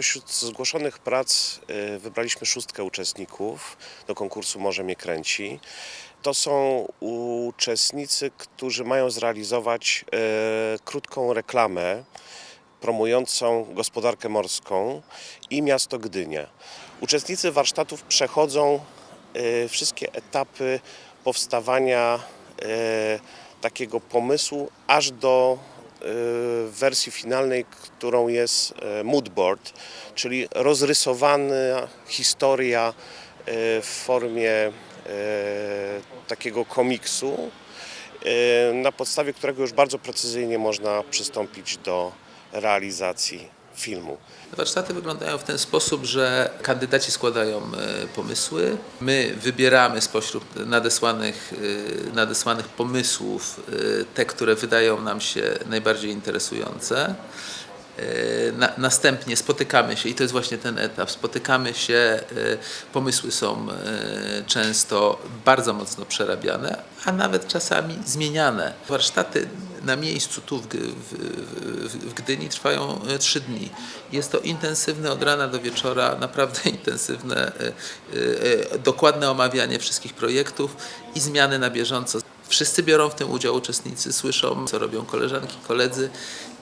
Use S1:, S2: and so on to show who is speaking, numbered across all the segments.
S1: Spośród zgłoszonych prac y, wybraliśmy szóstkę uczestników do konkursu Może mnie kręci. To są uczestnicy, którzy mają zrealizować e, krótką reklamę promującą gospodarkę morską i miasto Gdynia. Uczestnicy warsztatów przechodzą e, wszystkie etapy powstawania takiego pomysłu aż do e, wersji finalnej, którą jest e, moodboard, czyli rozrysowana historia e, w formie e, takiego komiksu, na podstawie którego już bardzo precyzyjnie można przystąpić do realizacji filmu.
S2: Warsztaty wyglądają w ten sposób, że kandydaci składają e, pomysły. My wybieramy spośród nadesłanych, e, nadesłanych pomysłów e, te, które wydają nam się najbardziej interesujące. E, Na, następnie spotykamy się, i to jest właśnie ten etap, spotykamy się, e, pomysły są e, często bardzo mocno przerabiane, a nawet czasami zmieniane. Warsztaty na miejscu tu w, w, w, Gdyni trwają trzy dni. Jest to intensywne od rana do wieczora, naprawdę intensywne, dokładne omawianie wszystkich projektów i zmiany na bieżąco. Wszyscy biorą w tym udział, uczestnicy słyszą, co robią koleżanki, koledzy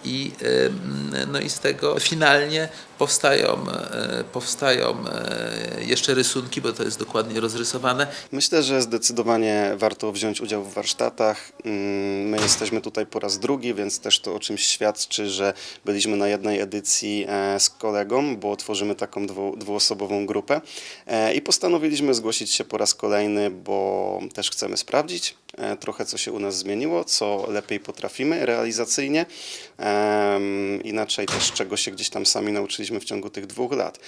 S2: i, em, no i z tego finalnie powstają, e, powstają e, jeszcze rysunki, bo to jest dokładnie rozrysowane.
S3: Myślę, że zdecydowanie warto wziąć udział w warsztatach. Mm, My jesteśmy tutaj po raz drugi, więc też to o czymś świadczy, że byliśmy na jednej edycji e, z kolegą, bo tworzymy taką dwu, dwuosobową grupę. E, i postanowiliśmy zgłosić się po raz kolejny, bo też chcemy sprawdzić trochę, co się u nas zmieniło, co lepiej potrafimy realizacyjnie, inaczej też czego się gdzieś tam sami nauczyliśmy w ciągu tych dwóch lat.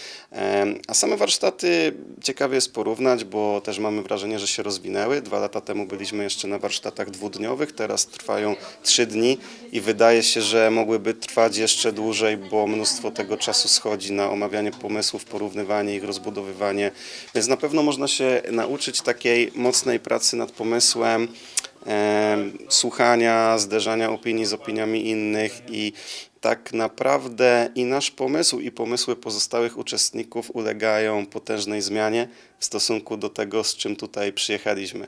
S3: A same warsztaty ciekawie jest porównać, bo też mamy wrażenie, że się rozwinęły. Dwa lata temu byliśmy jeszcze na warsztatach dwudniowych, teraz trwają trzy dni i wydaje się, że mogłyby trwać jeszcze dłużej, bo mnóstwo tego czasu schodzi na omawianie pomysłów, porównywanie ich, rozbudowywanie. Więc na pewno można się nauczyć takiej mocnej pracy nad pomysłem, em, słuchania, zderzania opinii z opiniami innych i tak naprawdę i nasz pomysł, i pomysły pozostałych uczestników ulegają potężnej zmianie w stosunku do tego, z czym tutaj przyjechaliśmy.